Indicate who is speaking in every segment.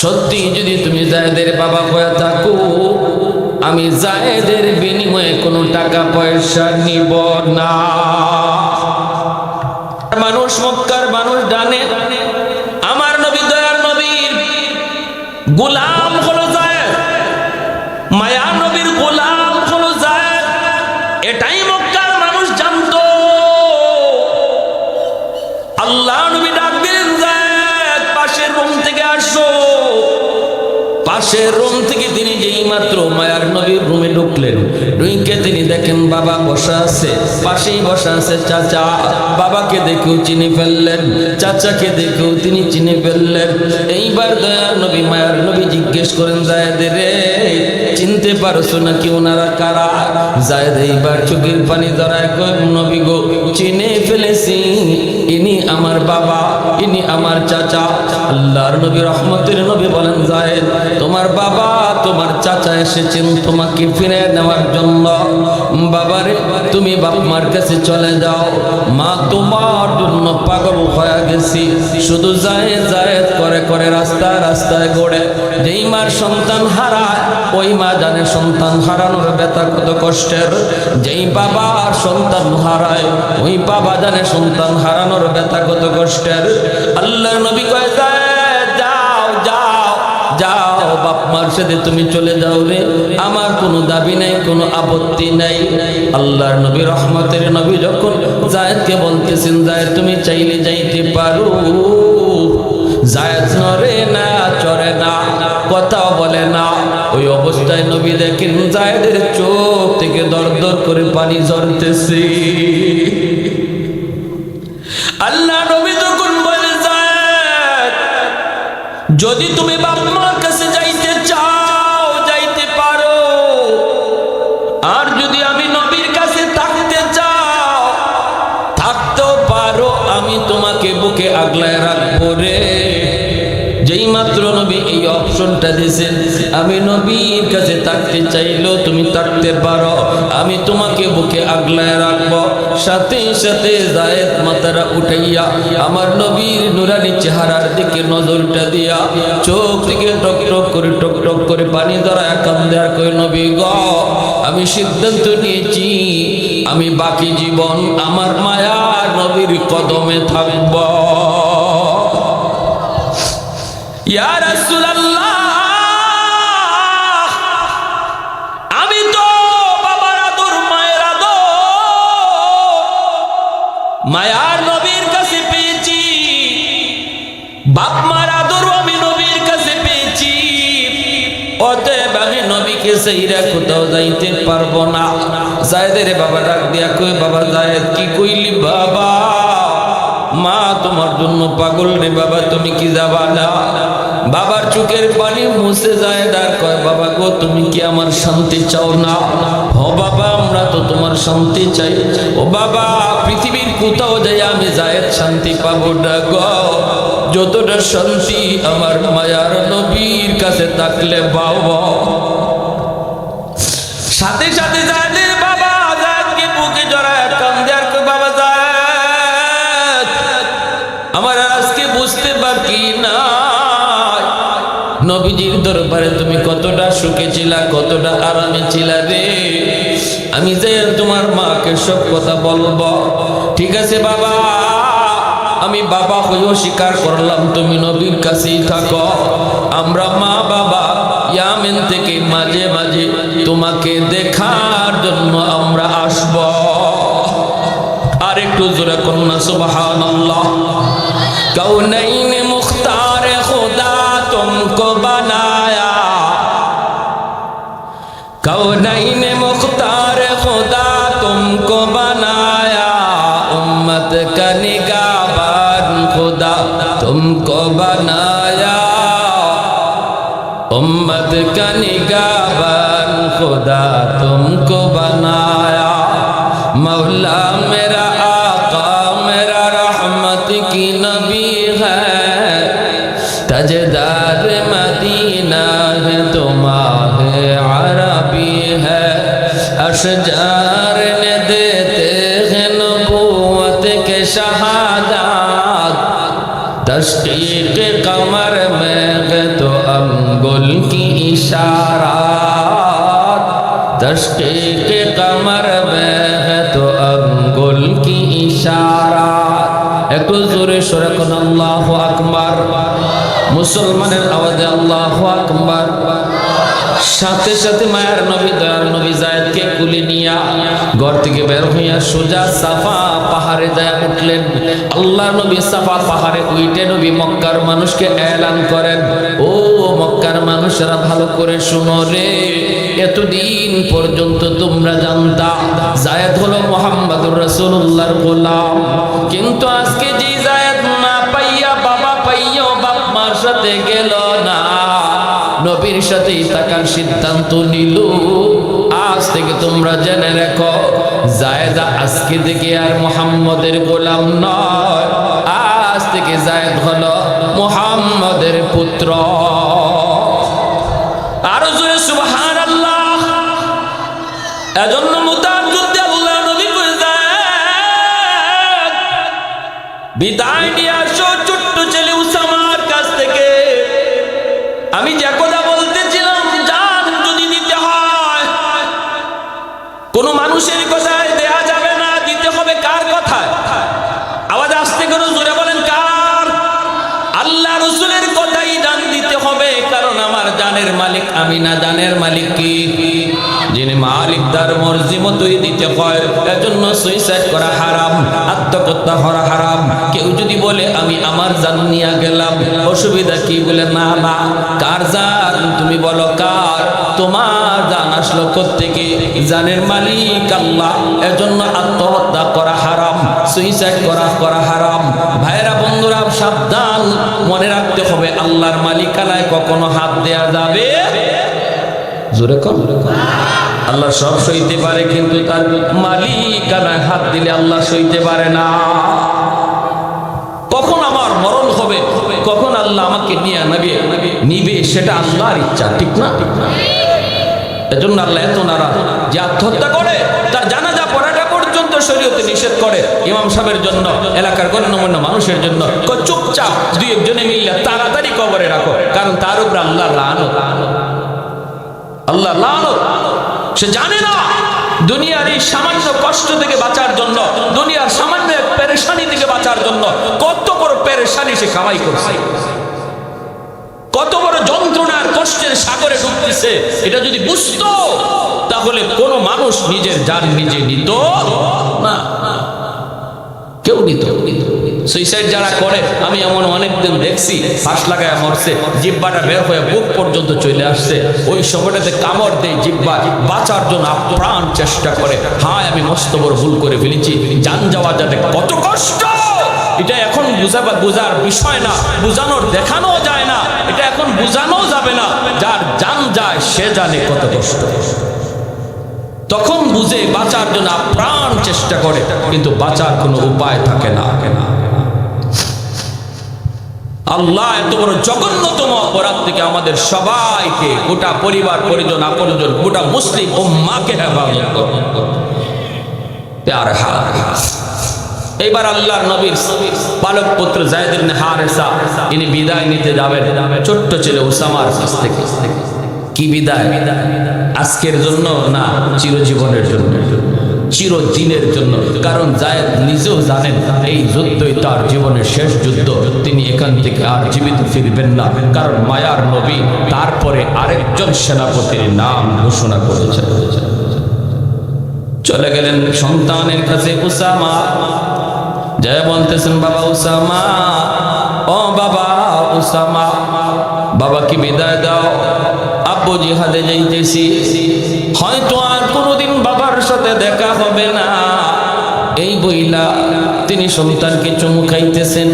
Speaker 1: সত্যি যদি তুমি জায়দের বাবা হয়ে থাকো, আমি জায়দের বিনিময়ে কোনো টাকা পয়সা নিব না। মানুষ মক্কার মানুষ ডানে, আমার নবী দয়ার নবীর গোলাম পাশের রুম থেকে মাত্র মায়ার নবীর রুমে ঢুকলেন। ঢুকে তিনি দেখেন বাবা বসা আছে, পাশেই বসা আছে চাচা। বাবাকে দেখেও চিনে ফেললেন, চাচাকে দেখেও তিনি চিনে ফেললেন। এইবার দয়ার নবী, মায়ার নবী জিজ্ঞেস করেন, জায়দ রে, চিনতে পারছ নাকি ওনারা কারা? জায়দ এইবার চোখের পানি ধরায় কয়, নবী গো, চিনে ফেলেছি। ইনি আমার বাবা, ইনি আমার চাচা। আল্লাহর নবী রহমতের নবী বলেন, জায়েদ, তোমার বাবা, তোমার চাচা এসেছেন তোমাকে ফিরে নেওয়ার জন্য। বাবারে, তুমি বাপ মার কাছে চলে যাও। মা তোমার জন্য পাগল হয়ে গেছি। শুধু যায় জায়েদ করে করে রাস্তায় রাস্তায় গড়ে। যেই মার সন্তান হারায়, ওই মা জানে সন্তান হারানোর ব্যথা কত কষ্টের। যেই বাবা সন্তান হারায়, ওই বাবা জানে সন্তান হারানোর ব্যথা কত কষ্টের। আল্লাহ নবী কয় যায় বাপ মার সাথে তুমি চলে যাও রে। আমার কোনো দাবি নাই, কোনো আপত্তি নাই। আল্লাহর নবী রহমতের নবী যখন জায়েদকে বলতেছেন, জায়েদ, তুমি চাইলে যাইতে পারো। জায়েদ নরে না চরে না বলে না। ওই অবস্থায় নবী দেখেন জায়েদের চোখ থেকে দর দর করে পানি ঝরতেছে। আল্লাহ নবী তখন বলে, জায়েদ, যদি তুমি বাপ মার অপশনটা দিয়েছেন, আমি নবীর কাছে থাকতে চাইলেও তুমি থাকতে পারো। আমি তোমাকে বুকে আগলায় রাখব। সাথে সাথে জায়েদ মাতারা উঠাইয়া আমার নবীর নুরানি চেহারার দিকে নজরটা দিয়া চোখ থেকে টক টক করে, টক টক করে পানি ধরা কান্দে আর কই নবী গ, আমি সিদ্ধান্ত নিয়েছি, আমি বাকি জীবন আমার মায়া নবীর কদমে থাকব। ইয়া রাসূলুল্লাহ সেইরা কোথাও যাইতে পারব না। জায়দের বাবা ডাক দিয়া কই বাবা জায়দ কি কইলি বাবা? মা তোমার জন্য পাগল রে বাবা, তুমি কি যাবা না? বাবার চোখের পানি মুছে যায় আর কয়, বাবা গো, তুমি কি আমার শান্তি চাও না? ও বাবা, আমরা তো তোমার শান্তি চাই। ও বাবা, পৃথিবীর কোথাও যাই আমি জায়েদ শান্তি পাবো না গো। যতটা শান্তি আমার মায়ার নবীর কাছে থাকলে পাবো। আমার আজকে বুঝতে না তুমি কতটা সুখে ছিলা, কতটা আরামে ছিলা রে। আমি যে তোমার মাকে সব কথা বলব। ঠিক আছে, বাবা, আমি বাবা হয়েও স্বীকার করলাম, তুমি নবীর কাছেই থাকো। আমরা মা বাবা ইয়ামেন থেকে মাঝে মাঝে তোমাকে দেখার জন্য আমরা আসব। আর একটু জোরে কন্যা সুবাহ কাউ নেই खुदा तुमको बनाया। मौला मेरा आका, मेरा रहमत की नबी है। तजदार मदीना है, तुम्हार अरबी है। अशजार ने देते हैं नबूवत के शहादात। तस्दीक कमर में तो अंगुल की इशारात মুসলমানের আওয়াজে আল্লাহ আকবার। সাথে সাথে মায়ের নবী, দয়ার নবী জায়দকে কুলি নিয়া ঘর থেকে বের হইয়া সোজা সাফা পাহাড়ে যায় উঠলেন। আল্লাহ নবী সাফা পাহাড়ে উইটে নবী মক্কার মানুষকে এলান করেন। ও মক্কার মানুষেরা ভালো করে শুনো রে, এতদিন পর্যন্ত তোমরা জানতা, জায়দ হলো মোহাম্মদুর রাসূলুল্লাহর গোলাম। কিন্তু আজকে যে সাথেই থাকার সিদ্ধান্ত নিল। আজ থেকে তোমরা জেনে রেখো, জায়দা আজকে থেকে আর মোহাম্মদের গোলাম নয়। আজ থেকে জায়দ হলো মোহাম্মদের পুত্র। মালিক আমি না জানের মালিক কি? যিনি মালিক তার মর্জি মতোই দিতে হয়, এজন্য সুইসাইড করা হারাম, আত্মহত্যা করা হারাম। কেউ যদি বলে, আমি আমার জান নিয়ে গেলাম অসুবিধা কি? বলে, না না, কার জান? তুমি বলো কার? তোমার থেকে জানের মালিক আল্লাহ, এজন্য আত্মহত্যা করা হারাম সুইসাইড করা করা হারাম। ভাইরা বন্ধুরা, সাবধান, মনে রাখতে হবে, আল্লাহর মালিকানায় কখনো হাত দেয়া যাবে জোরে আল্লাহ সব সইতে পারে, কিন্তু তার মালিকানায় হাত দিলে আল্লাহ সইতে পারে না। কখন আমার মরণ হবে, কখন আল্লাহ আমাকে নিয়ে নেবে, নিবে, সেটা আল্লাহর ইচ্ছা ঠিক না ঠিক না? এজন্য আল্লাহ এত নারাজ যে আত্মহত্যা করে, তার জানাজা পড়াটা পর্যন্ত শরীয়তে নিষেধ করে ইমাম সাহেবের জন্য, এলাকার গণ্যমান্য মানুষের জন্য। চুপচাপ দুই একজনে মিললে তাড়াতাড়ি কবরে রাখো, কারণ তার উপর আল্লাহ লানত। আল্লাহ লানত। সে জানে না দুনিয়ার এই সামান্য কষ্ট থেকে বাঁচার জন্য, দুনিয়ার সামান্য পেরেশানি থেকে বাঁচার জন্য কত বড় পেরেশানি সে কামাই করছে। কত বড় যন্ত্রণার কষ্টের সাগরে ডুবতেছে, এটা যদি বুঝতো, তাহলে কোনো মানুষ নিজের যান নিজে নিত না। কেউ নিত। সুইসাইড যারা করে, আমি এমন অনেকদিন দেখছি, ফাঁস লাগায় মরছে, জিব্বাটা বের হয়ে বুক পর্যন্ত চলে আসছে। ওই সময়টাতে কামড় দেয় জিব্বা, বাঁচার জন্য প্রাণ চেষ্টা করে। হায়, আমি মস্ত বড় ভুল করে ফেলেছি। যান যাওয়া যাতে কত কষ্ট! এটা এখন বুঝাবা বোঝার বিষয় না, বুঝানোর দেখানো যায় না। এটা এখন বুঝানো যাবে না। যার জান যায়, সে জানে কত কষ্ট। তখন বুঝে বাঁচার জন্য প্রাণ চেষ্টা করে, কিন্তু বাঁচার কোনো উপায় থাকে না। আল্লাহ এত বড় জঘন্যতম অপরাধ থেকে আমাদের সবাইকে, গোটা পরিবার, পরিজন, আপনজন, গোটা মুসলিম ও মাকে হেফাজত করুন। প্যার হাত। এইবার আল্লাহর নবীর পালক পুত্র জায়দ হারেসা, ইনি বিদায় নিতে যাবেন ছোট্ট ছেলে উসামার কাছ থেকে। কি বিদায়? আজকের জন্য না, চিরজীবনের জন্য? চিরদিনের জন্য। কারণ জায়দ নিজেও জানেন, এই যুদ্ধই তার জীবনের শেষ যুদ্ধ। তিনি এখান থেকে আর জীবিত ফিরবেন না। কারণ মায়ার নবী তারপরে আরেকজন সেনাপতির নাম ঘোষণা করেছেন। চলে গেলেন সন্তানের কাছে উসামা। জয় বলতেছেন বাবা উসামা, ও বাবা উসামা, বাবা কি বিদায় দাও? আব্বু জিহাদে যাইতেছি। হয়তো আর কোনোদিন বাবার সাথে দেখা হবে না। এই বইলা তিনি সন্তানকে চুমু খাইতেছেন,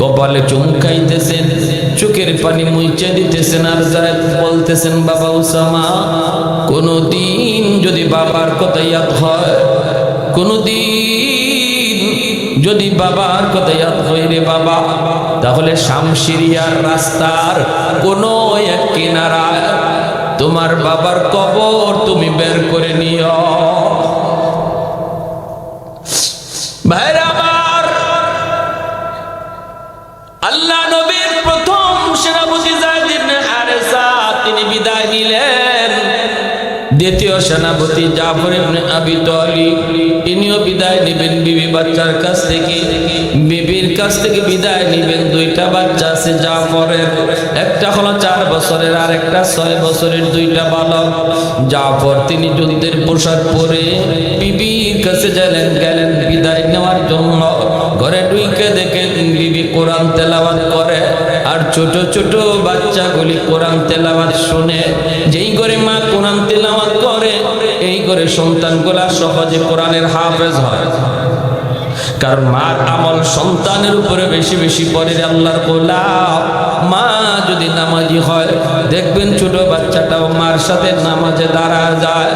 Speaker 1: কপালে চুমু খাইতেছেন, চোখের পানি মুইচে দিতেছেন আর যায় বলতেছেন বাবা উসামা, কোনোদিন যদি বাবার কথা ইয়াদ হয়, কোনোদিন যদি বাবার কথা ইয়াদ হয় রে বাবা, তাহলে শামশিরিয়ার রাস্তার কোন এক কিনারায় তোমার বাবার কবর তুমি বের করে নিও। দ্বিতীয় সেনাপতি জাফর ইবনে আবি তালিব ইনিও বিদায় নেবেন বিবি বাচ্চার কাছ থেকে। বিবির কাছ থেকে বিদায় নেবেন দুইটা বাচ্চা আছে জাফরের। একটা হলো চার বছরের আর একটা ছয় বছরের দুইটা বালক। জাফর তিনি যুদ্ধের পোশাক পরে বিবির কাছে গেলেন গেলেন বিদায় নেওয়ার জন্য। ঘরে ঢুইকে দেখেন বিবি কোরআন তেলাওয়াত করে। আর ছোট ছোট বাচ্চাগুলি কোরআন তেলাওয়াত শুনে, যেই করে মা কোরআন তেলাওয়াত করে, এই করে সন্তানগুলা সহজে কোরআনের হাফেজ হয়। কারণ মার আমল সন্তানের উপরে বেশি বেশি পরে আল্লাহর গোলাপ মা যদি নামাজি হয়, দেখবেন ছোট বাচ্চাটাও মার সাথে নামাজে দাঁড়া যায়।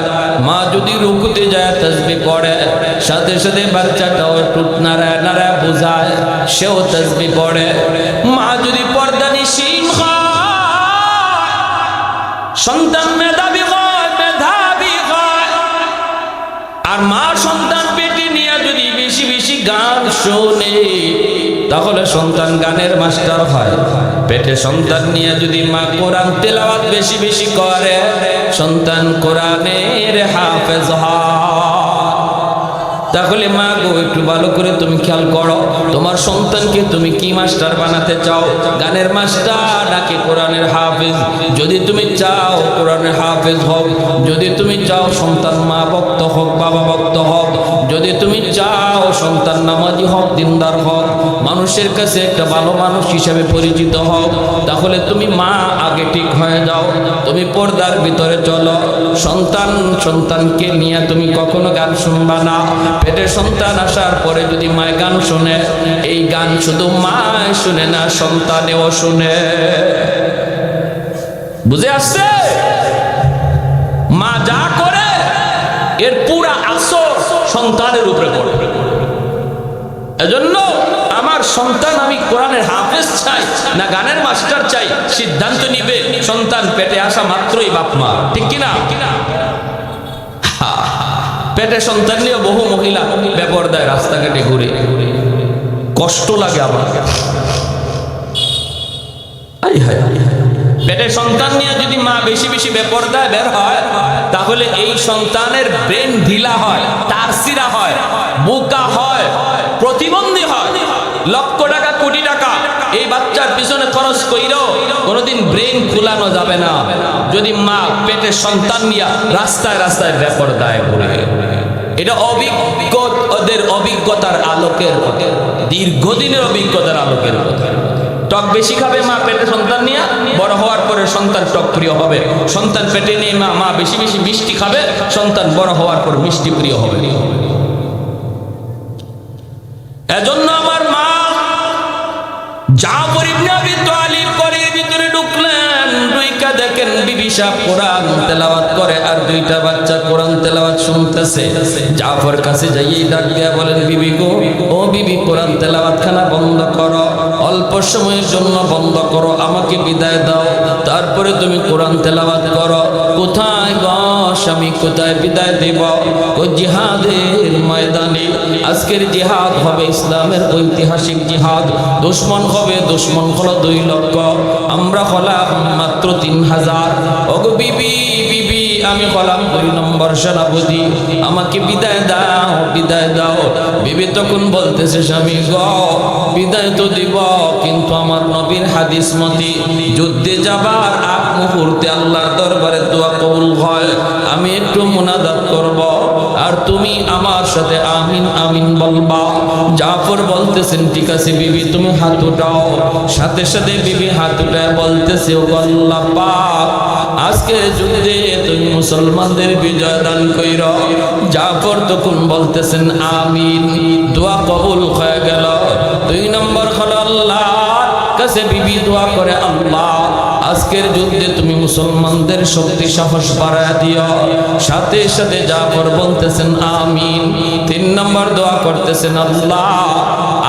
Speaker 1: মা যদি রুকুতে যায় তসবি পড়ে, সাথে সাথে বাচ্চাটাও একটু নাড়ায় নাড়ায় বোঝায়, সেও তসবি পড়ে। মা যদি পর্দা সন্তান মেধাবী হয় মেধাবী হয়। আর মা সন্তান পেটে নিয়ে যদি বেশি বেশি গান শোনে, তাহলে সন্তান গানের মাস্টার হয়। পেটে সন্তান নিয়ে যদি মা কোরআন তেলাওয়াত বেশি বেশি করে, সন্তান কোরআনের হাফেজ হয়। তাহলে মা গো, একটু ভালো করে তুমি খেয়াল করো। তোমার সন্তানকে তুমি কি মাস্টার বানাতে চাও? গানের মাস্টার নাকি কোরআনের হাফেজ, যদি তুমি চাও কোরআনের হাফেজ হোক যদি তুমি চাও সন্তান মা ভক্ত হোক, বাবা ভক্ত হোক। যদি তুমি চাও সন্তান নামাজি হোক, দিনদার হোক, মানুষের কাছে একটা ভালো মানুষ হিসেবে পরিচিত হোক, তাহলে তুমি মা আগে ঠিক হয়ে যাও, তুমি পর্দার ভিতরে চলো। সন্তান, সন্তানকে নিয়ে তুমি কখনো গান শুনবা না। পেটে সন্তান আসার পরে যদি মায় গান শুনে, এই গান শুধু মায় শুনে না, সন্তানেও শুনে। বুঝে আসছে? মা যা করে, এর পুরা আসর সন্তানের উপরে পড়ে। এজন্য আমার সন্তান আমি কোরআনের হাফেজ চাই, না গানের মাস্টার চাই, সিদ্ধান্ত নিবে, সন্তান পেটে আসা মাত্রই বাপ মা। ঠিক কিনা? পেটে সন্তান নিয়ে বহু মহিলা ব্যাপার দেয় রাস্তাঘাটে ঘুরে। কষ্ট লাগে আমার। পেটে সন্তান নিয়ে যদি মা বেশি বেশি বেপরদায় বের হয়, তাহলে এই সন্তানের ব্রেন ঢিলা হয় তারসিরা হয়, বোকা হয় হয় লক্ষ টাকা, কোটি টাকা। এই বাচ্চার পিছনে খরচ কইরো, কোনোদিন ব্রেন খুলানো যাবে না। যদি মা পেটে সন্তান নিয়ে রাস্তায় রাস্তায় বেপরদায় ঘুরে এটা অভিজ্ঞ ওদের অভিজ্ঞতার আলোকের দীর্ঘদিনের অভিজ্ঞতার আলোকের টক বেশি খাবে মা পেটে সন্তান নিয়ে, বড় হওয়ার পরে সন্তান টক প্রিয় হবে। সন্তান পেটে নিয়ে মা মা বেশি বেশি মিষ্টি খাবে, সন্তান বড় হওয়ার পর মিষ্টি প্রিয় হবে। এজন্য মা যা আবি তালিব করে ভিতরে ঢুকলেন। দুইকা দেখেন, বিবি সাহেব কোরআন তেলাওয়াত করে আর দুইটা বাচ্চা কোরআন তেলাওয়াত শুনতেছে। জাফর কাছে যাইয়ে ডাক দিয়া বলেন, বিবি গো, ও বিবি, কোরআন তেলাওয়াত খানা বন্ধ করো। অল্প সময়ের জন্য বন্ধ করো, আমাকে বিদায় দাও। তারপরে তুমি কোরআন তেলাওয়াত করো। কোথায় স্বামী কোথায় বিদায় দেব? ও জিহাদের ময়দানে। আজকের জিহাদ হবে ইসলামের ঐতিহাসিক জিহাদ। দুশ্মন হবে, দুশ্মন হলো দুই লক্ষ। আমরা হলাম মাত্র তিন হাজার। ওগো বিবি। বিবি আমি হলাম দুই নম্বর সেনাপতি। আমাকে বিদায় দাও বিদায় দাও। বিবি তখন বলতেছে, স্বামী গ, বিদায় তো দিব, কিন্তু আমার নবীর হাদিস মতি যুদ্ধে যাবার আগ মুহূর্তে আল্লাহর দরবারে দোয়া কবুল হয়। আমি একটু মোনাজাত করব। আর তুমি আমার সাথে আমিন আমিন বলবা। জাফর বলতেছেন, ঠিক আছে বিবি, তুমি হাত উঠাও। সাথে সাথে বিবি হাত উঠায় বলতেছে, ও আল্লাহ পাক, আজকে যুদ্ধে তুমি মুসলমানদের বিজয় দান কইর। জাফর তখন বলতেছেন, আমিন। দোয়া কবুল হয়ে গেল। দুই নম্বর হলো আল্লাহ কাছে বিবি দোয়া করে, আল্লাহ আজকের যুদ্ধে তুমি মুসলমানদের শক্তি, সাহস বাড়ায় দিও। সাথে সাথে জাফর বলতেছেন, আমিন। তিন নম্বর দোয়া করতেছেন, আল্লাহ,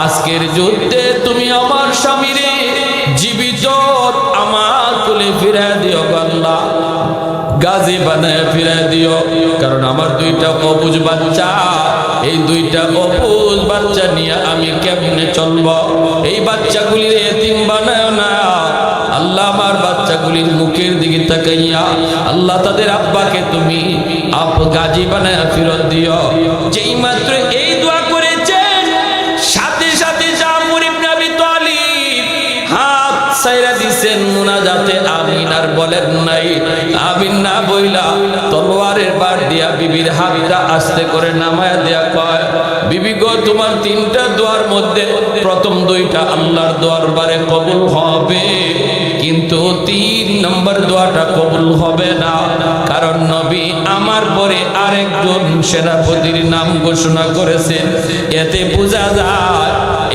Speaker 1: আজকের যুদ্ধে তুমি আমার স্বামীরে জীবিত আমার কুলে ফিরে দিও আল্লাহ। গাজী বানায় ফিরে দিও, কারণ আমার দুইটা অবুজ বাচ্চা। এই দুইটা অবুজ বাচ্চা নিয়ে আমি কেমনে চলব? এই বাচ্চাগুলির এতিম বানায় না আল্লাহ আমার বাচ্চাগুলির মুখের দিকে তাকাইয়া, আল্লাহ তাদের আব্বাকে তুমি আপ গাজী বানায় ফিরত দিও। যেই মাত্র এই দোয়া করেছেন, সাথে সাথে জাফর ইবনে তালিব হাত সাইরা দিছেন মুনাজাতে আমিন আর বলেন নাই, আমিন না বইলা তলোয়ারের বার দিয়া বিবির হাতটা আস্তে করে নামায়া দেয়া কয় বিবি গো, তোমার তিনটা দোয়ার মধ্যে প্রথম দুইটা আল্লাহর দোয়ার বারে কবুল হবে। কিন্তু তিন নম্বর দোয়াটা কবুল হবে না। কারণ নবী আমার পরে আরেকজন সেনাপতির নাম ঘোষণা করেছেন এতে বোঝা যায়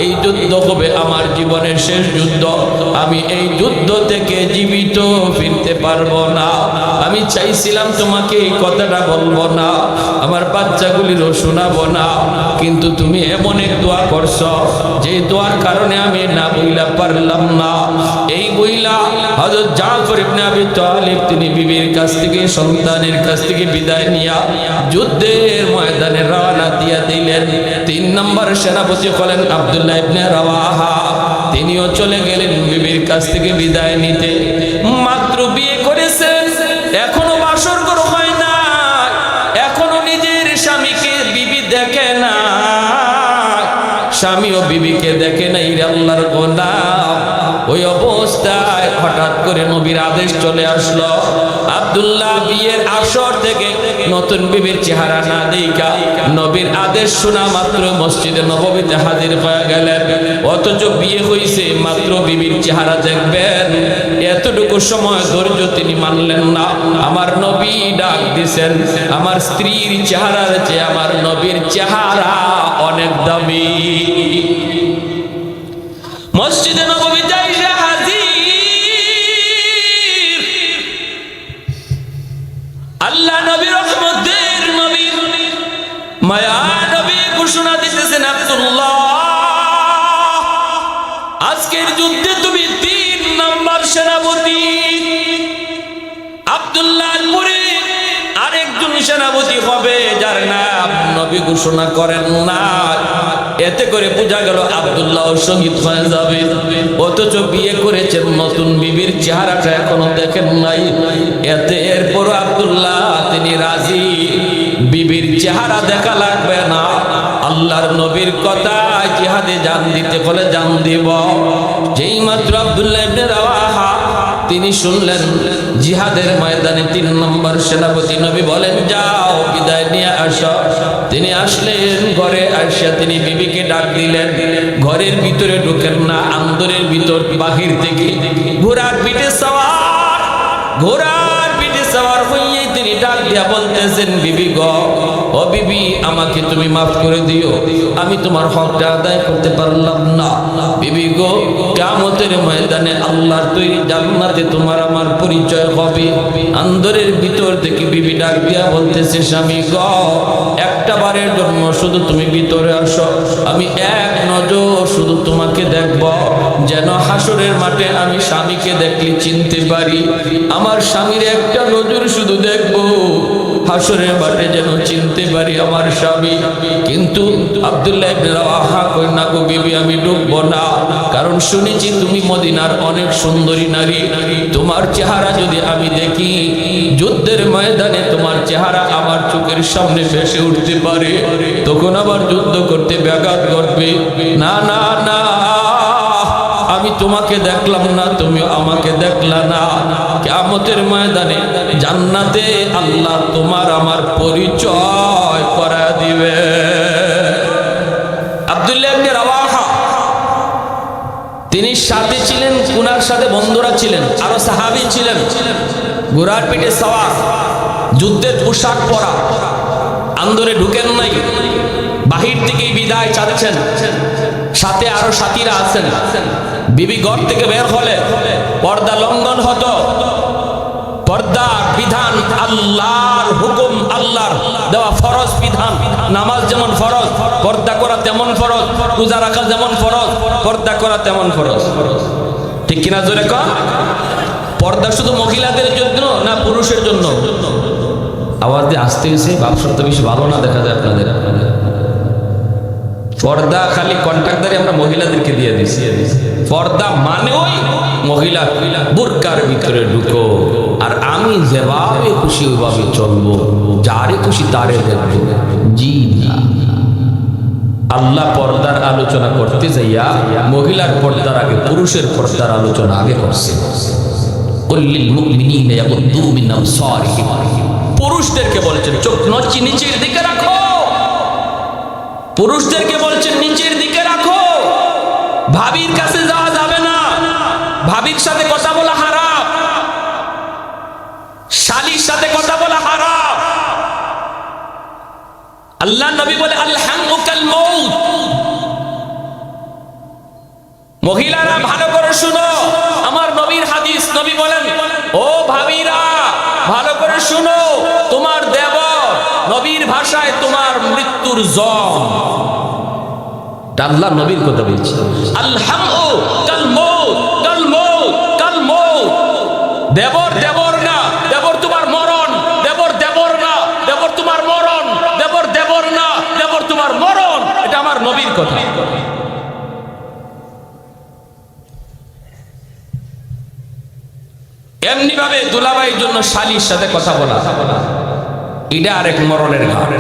Speaker 1: এই যুদ্ধ হবে আমার জীবনের শেষ যুদ্ধ? আমি এই যুদ্ধ থেকে জীবিত, ফিরতে পারব না। আমি চাইছিলাম তোমাকে এই কথাটা বলব না। আমার বাচ্চাগুলিরও শোনাবো না। কিন্তু তুমি এমন এক দোয়া করছ, যে দোয়ার কারণে আমি না বইলা পারলাম না। এই বইলা হযরত জাফর ইবনে আবি তালিব, তিনি বিবির কাছ থেকে, সন্তানের কাছ থেকে বিদায় নিয়া যুদ্ধের ময়দানে রওনা দিয়া দিলেন। তিন নম্বর সেনাপতি হলেন আব্দুল্লাহ ইবনে রাওয়াহা, তিনিও চলে গেলেন বিবির কাছ থেকে বিদায় নিতে। মাত্র বিয়ে করেছেন, এখনও বাসর ঘর হয় না এখনও নিজের স্বামীকে বিবি দেখে না স্বামী ও বিবিকে দেখে না ইরে আল্লাহর গোলাম। ওই অবস্থায় হঠাৎ করে নবীর আদেশ চলে আসলো। আব্দুল্লাহ বিয়ের আসর থেকে নতুন বিবির চেহারা না দেখা নবীর আদেশ শোনা মাত্র মসজিদে নববীতে হাজির হয়ে গেলেন। অথচ বিয়ে হয়েছে মাত্র বিবির চেহারা দেখবেন। এতটুকু সময় ধৈর্য তিনি মানলেন না। আমার নবী ডাক দিছেন, আমার স্ত্রীর চেহারার চেয়ে আমার নবীর চেহারা অনেক দামি। মসজিদে নবী নবী ঘোষণা করেন না। এতে করে বোঝা গেল আব্দুল্লাহ শহীদ হয়ে যাবে। অথচ বিয়ে করেছেন নতুন বিবির চেহারাটা এখনও দেখেন নাই। এতে এরপর আব্দুল্লাহ তিনি রাজি। বিবির চেহারা দেখা লাগবে না। আল্লাহর নবীর কথা জিহাদে জান দিতে বলে জান দিব। যেই মাত্র আব্দুল্লাহ তিনি শুনলেন, জিহাদের ময়দানে তিন নম্বর সেনাপতি নবী বলেন, যাও, বিদায় নিয়ে আস। তিনি আসলেন, ঘরে আসিয়া তিনি বিবিকে ডাক দিলেন, ঘরের ভিতরে ঢুকেন না আন্দরের ভিতর বাহির থেকে। ঘোড়ার পিঠে সওয়ার ঘোড়ার ডাক দিয়া বলতেছেন, বিবি গ, ও বিবি, আমাকে তুমি মাফ করে দিও। আমি তোমার হকটা আদায় করতে পারলাম না। বিবি গো, কিয়ামতের ময়দানে আল্লাহর তৈরি জান্নাতে তোমার আমার পরিচয় হবে। আন্দরের ভিতর থেকে বিবি ডাক দিয়া বলতেছে, স্বামী গ, একটা বারের জন্য শুধু তুমি ভিতরে আসো। আমি এক নজর শুধু তোমাকে দেখব। যেন হাসরের মাঠে আমি স্বামীকে দেখলে চিনতে পারি। আমার স্বামীর একটা নজর শুধু দেখব। হাসরের মাঠে যেন চিনতে পারি আমার স্বামী। কিন্তু আব্দুল্লাহ ইবনে রাওয়াহা গো বিবি, আমি ডুববো না। কারণ শুনেছি তুমি মদিনার অনেক সুন্দরী নারী। তোমার চেহারা যদি আমি দেখি, যুদ্ধের ময়দানে তোমার চেহারা আমার চোখের সামনে ভেসে উঠতে পারে। তখন আবার যুদ্ধ করতে ব্যাঘাত ঘটবে। না না না। তোমাকে দেখলাম না, তুমি আমাকে দেখলা না। কেমতের ময়দানে জান্নাতে আল্লাহ তোমার আমার পরিচয় করা দিবে। তিনি সাথে ছিলেন কুনার সাথে বন্ধুরা ছিলেন, আরও সাহাবি ছিলেন। ঘোড়ার পিঠে সওয়ার, যুদ্ধের পোশাক পরা, আন্দরে ঢুকেন নাই। বাহির থেকেই বিদায় চাচ্ছেন। সাথে আরও সাথীরা আছেন। বিবি ঘর থেকে বের হলে পর্দা লঙ্ঘন হতো। পর্দা বিধান আল্লাহর হুকুম, আল্লাহর দেওয়া ফরজ বিধান। নামাজ যেমন ফরজ, পর্দা করা তেমন ফরজ পূজা রাখা যেমন ফরজ, পর্দা করা তেমন ফরজ। ঠিক কিনা জোরে কন? পর্দা শুধু মহিলাদের জন্য না পুরুষের জন্য? আওয়াজ দিয়ে আসতে এসে ব্যবসাটা বেশি ভালো না দেখা যায় আপনাদের আপনাদের। পর্দা খালি কন্ট্রাক্টারে আমরা মহিলাদেরকে দিয়ে দিছি পর্দা মানে ওই মহিলা বুরকার ভিতরে ঢুকো। আর আমি যেভাবে খুশি ওইভাবে চলবো। যারে খুশি তারে দেখব। জি আল্লাহ পর্দার আলোচনা করতে যাইয়া মহিলার পর্দার আগে পুরুষের পর্দার আলোচনা আগে করছে। পুরুষদেরকে বলছেন, চোখ নচ্ছি নিচের দিকে রাখো। পুরুষদেরকে বলছেন, নিচের দিকে রাখো। ভাবির কাছে যাওয়া যাবে না। ভাবির সাথে কথা বলা হারাম। শালির সাথে কথা বলা হারাম। আল্লাহ নবী বলে আল্লাহাল মৌত মহিলারা ভালো করে শুনো। আমার নবীর হাদিস, নবী বলেন, ও ভাবিরা, ভালো করে শুনো। তোমার দেব নবীর ভাষায় তোমার আল্লাহ নবীর কথা দেবর দেবর না, দেবর তোমার মরণ, দেবর দেবর না, দেবর তোমার মরণ, দেবর দেবর না, দেবর তোমার মরণ, এটা আমার নবীর কথা। এমনি ভাবে দুলাবাইয়ের জন্য শালির সাথে কথা বলা। এটা আরেক মরণের ঘাট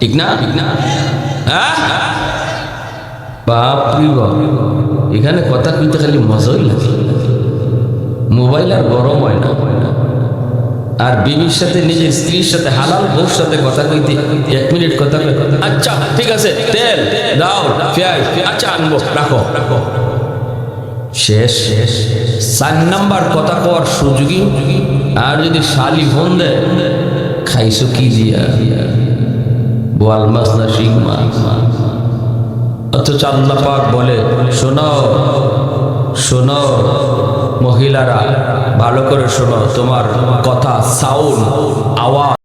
Speaker 1: ঠিক না? ঠিক না হ্যাঁ বাপরি বাপ। এখানে কথা কইতে খালি মজাই লাগে। মোবাইল আর গরম হয় না। আর বিবির সাথে, নিজের স্ত্রীর সাথে, হালাল বউর সাথে কথা কইতে এক মিনিট কথা আচ্ছা ঠিক আছে, তেল, দাও, পেঁয়াজ আচ্ছা আনব, রাখো। রাখো শেষ শেষ। চার নাম্বার কথা কওয়ার সুযোগই। আর যদি শালি ফোন দেয়, খাইছো কি দিয়া বোয়াল মাছ না শিং মাছ? অথচ আল্লাহ পাক বলে, শোনো শোনো মহিলারা, ভালো করে শোনো, তোমার কথা সাউন্ড আওয়াজ